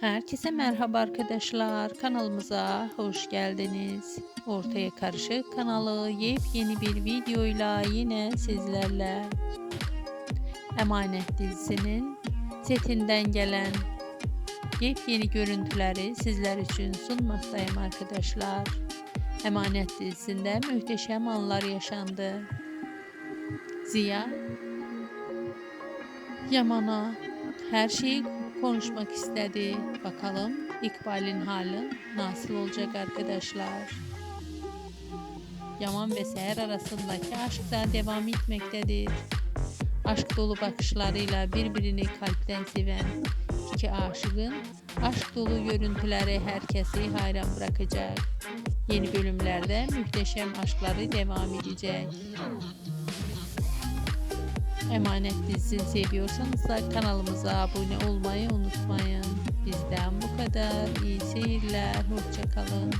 Herkese merhaba arkadaşlar. Kanalımıza hoş geldiniz. Ortaya Karışık kanalı yepyeni bir videoyla yine sizlerle. Emanet dizisinin setinden gelen yepyeni görüntüleri sizler için sunmaktayım arkadaşlar. Emanet dizisinde muhteşem anlar yaşandı. Ziya Yaman'a her şeyi konuşmak istedi. Bakalım İkbal'in hali nasıl olacak arkadaşlar. Yaman ve Seher arasındaki aşk da devam etmektedir. Aşk dolu bakışlarıyla birbirini kalpten seven iki aşığın aşk dolu görüntüleri herkesi hayran bırakacak. Yeni bölümlerde muhteşem aşkları devam edecek. Emanet dizisini seviyorsanız da kanalımıza abone olmayı unutmayın. Bizden bu kadar. İyi seyirler. Hoşçakalın.